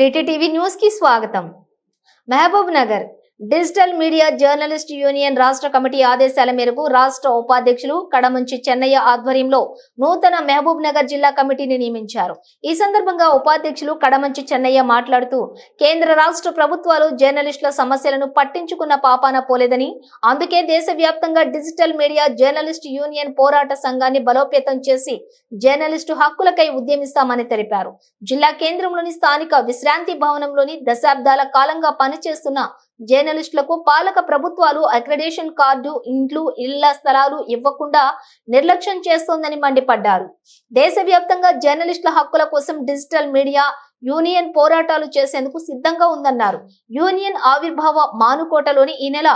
త్రీటీ TV news కి స్వాగతం Mahabub Nagar digital media journalist union రాష్ట్ర కమిటీ ఆదేశాల మేరకు రాష్ట్ర ఉపాధ్యక్షులు కడమంచి చెన్నయ్య ఆధ్వర్యంలో నూతన మహబూబ్ నగర్ జిల్లా కమిటీని నియమించారు. ఈ సందర్భంగా ఉపాధ్యక్షులు కడమంచి చెన్నయ్య మాట్లాడుతూ కేంద్ర రాష్ట్ర ప్రభుత్వాలు జర్నలిస్టుల సమస్యలను పట్టించుకున్న పాపాన పోలేదని అందుకే దేశవ్యాప్తంగా డిజిటల్ మీడియా జర్నలిస్ట్ యూనియన్ పోరాట సంఘాన్ని బలోపేతం చేసి జర్నలిస్టు హక్కులకై ఉద్యమిస్తామని తెలిపారు. జిల్లా కేంద్రంలోని స్థానిక విశ్రాంతి భవనంలోని దశాబ్దాల కాలంగా పనిచేస్తున్న జర్నలిస్టులకు పాలక ప్రభుత్వాలు అక్రెడిషన్ కార్డు ఇండ్లు ఇళ్ళ స్థలాలు ఇవ్వకుండా నిర్లక్ష్యం చేస్తోందని మండిపడ్డారు. దేశవ్యాప్తంగా జర్నలిస్టుల హక్కుల కోసం డిజిటల్ మీడియా యూనియన్ పోరాటాలు చేసేందుకు సిద్ధంగా ఉందన్నారు. యూనియన్ ఆవిర్భావ మానుకోటలోని ఈ నెల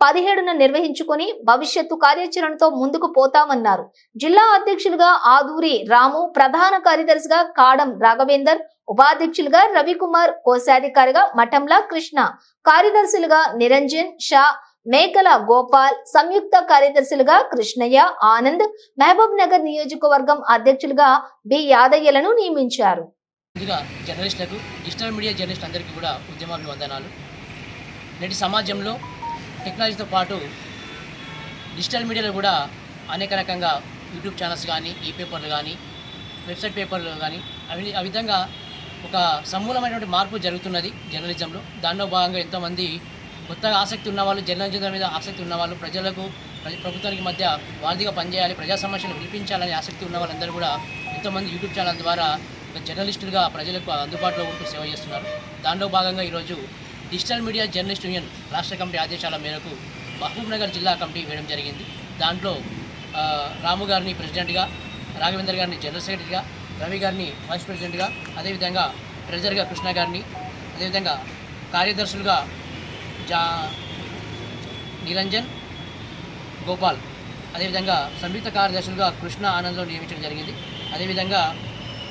పదిహేడున నిర్వహించుకుని భవిష్యత్తు కార్యాచరణతో ముందుకు పోతామన్నారు. జిల్లా అధ్యక్షులుగా ఆదూరి రాము ప్రధాన కార్యదర్శిగా కాడం రాఘవేందర్ ఉపాధ్యక్షులుగా రవికుమార్ కోశాధికారిగా మఠంలా కృష్ణ కార్యదర్శులుగా నిరంజన్ షా మేకల గోపాల్ సంయుక్త కార్యదర్శులుగా కృష్ణయ్య ఆనంద్ మహబూబ్ నగర్ నియోజకవర్గం అధ్యక్షులుగా బి. యాదయ్యలను నియమించారు. ముందుగా జర్నలిస్టులకు డిజిటల్ మీడియా జర్నలిస్ట్ అందరికీ కూడా ఉద్యమాభివందనాలు. నేటి సమాజంలో టెక్నాలజీతో పాటు డిజిటల్ మీడియాలో కూడా అనేక రకంగా యూట్యూబ్ ఛానల్స్ కానీ ఈ పేపర్లు కానీ వెబ్సైట్ పేపర్లు కానీ అవి ఆ విధంగా ఒక సమూలమైనటువంటి మార్పు జరుగుతున్నది జర్నలిజంలో. దానిలో భాగంగా ఎంతోమంది కొత్తగా ఆసక్తి ఉన్నవాళ్ళు జర్నలిజం మీద ఆసక్తి ఉన్నవాళ్ళు ప్రజలకు ప్ర- ప్రభుత్వానికి మధ్య వారధిగా పనిచేయాలి ప్రజా సమస్యలు వినిపించాలని ఆసక్తి ఉన్న వాళ్ళందరూ కూడా ఎంతోమంది యూట్యూబ్ ఛానల్ ద్వారా జర్నలిస్టులుగా ప్రజలకు అందుబాటులో ఉంటూ సేవ చేస్తున్నారు. దానిలో భాగంగా ఈరోజు డిజిటల్ మీడియా జర్నలిస్ట్ యూనియన్ రాష్ట్ర కమిటీ ఆదేశాల మేరకు మహబూబ్నగర్ జిల్లా కమిటీ వేయడం జరిగింది. దాంట్లో రాము గారిని ప్రెసిడెంట్గా రాఘవేందర్ గారిని జనరల్ సెక్రటరీగా రవి గారిని వైస్ ప్రెసిడెంట్గా అదేవిధంగా ట్రెజర్గా కృష్ణ గారిని అదేవిధంగా కార్యదర్శులుగా జా నిరంజన్ గోపాల్ అదేవిధంగా సంయుక్త కార్యదర్శులుగా కృష్ణ ఆనంద్లో నియమించడం జరిగింది. అదేవిధంగా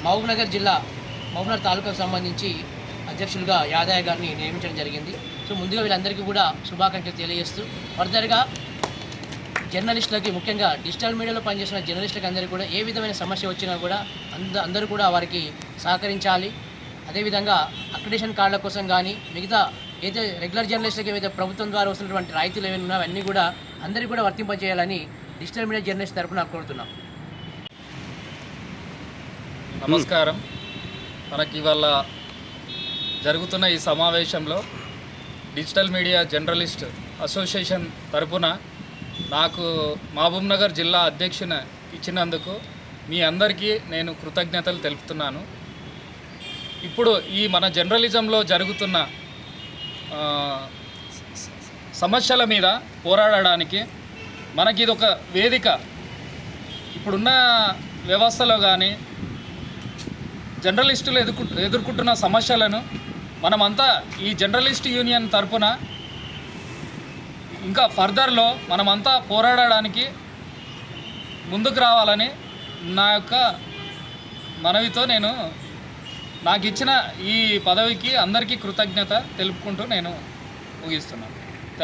మహబూబ్నగర్ జిల్లా మహబూబ్నగర్ తాలూకాకు సంబంధించి అధ్యక్షులుగా యాదయ్య గారిని నియమించడం జరిగింది. సో ముందుగా వీళ్ళందరికీ కూడా శుభాకాంక్షలు తెలియజేస్తూ ఫర్దర్గా జర్నలిస్టులకి ముఖ్యంగా డిజిటల్ మీడియాలో పనిచేస్తున్న జర్నలిస్టులకి అందరికీ కూడా ఏ విధమైన సమస్య వచ్చినా కూడా అంద అందరూ కూడా వారికి సహకరించాలి. అదేవిధంగా అక్రిడేషన్ కార్డుల కోసం కానీ మిగతా ఏదైతే రెగ్యులర్ జర్నలిస్టులకి ఏవైతే ప్రభుత్వం ద్వారా వస్తున్నటువంటి రాయితీలు ఏమైనా ఉన్నాయో అవన్నీ కూడా అందరికీ కూడా వర్తింపజేయాలని డిజిటల్ మీడియా జర్నలిస్ట్ తరఫున కోరుతున్నాం. నమస్కారం. మనకి ఇవాళ జరుగుతున్న ఈ సమావేశంలో డిజిటల్ మీడియా జర్నలిస్ట్ అసోసియేషన్ తరపున నాకు మహబూబ్ నగర్ జిల్లా అధ్యక్షున ఇచ్చినందుకు మీ అందరికీ నేను కృతజ్ఞతలు తెలుపుతున్నాను. ఇప్పుడు ఈ మన జర్నలిజంలో జరుగుతున్న సమస్యల మీద పోరాడడానికి మనకి ఇది ఒక వేదిక. ఇప్పుడున్న వ్యవస్థలో కానీ జర్నలిస్టులు ఎదుర్కొ ఎదుర్కొంటున్న సమస్యలను మనమంతా ఈ జర్నలిస్ట్ యూనియన్ తరపున ఇంకా ఫర్దర్లో మనమంతా పోరాడడానికి ముందుకు రావాలని నా యొక్క మనవితో నేను నాకు ఇచ్చిన ఈ పదవికి అందరికీ కృతజ్ఞత తెలుపుకుంటూ నేను ముగిస్తున్నాను.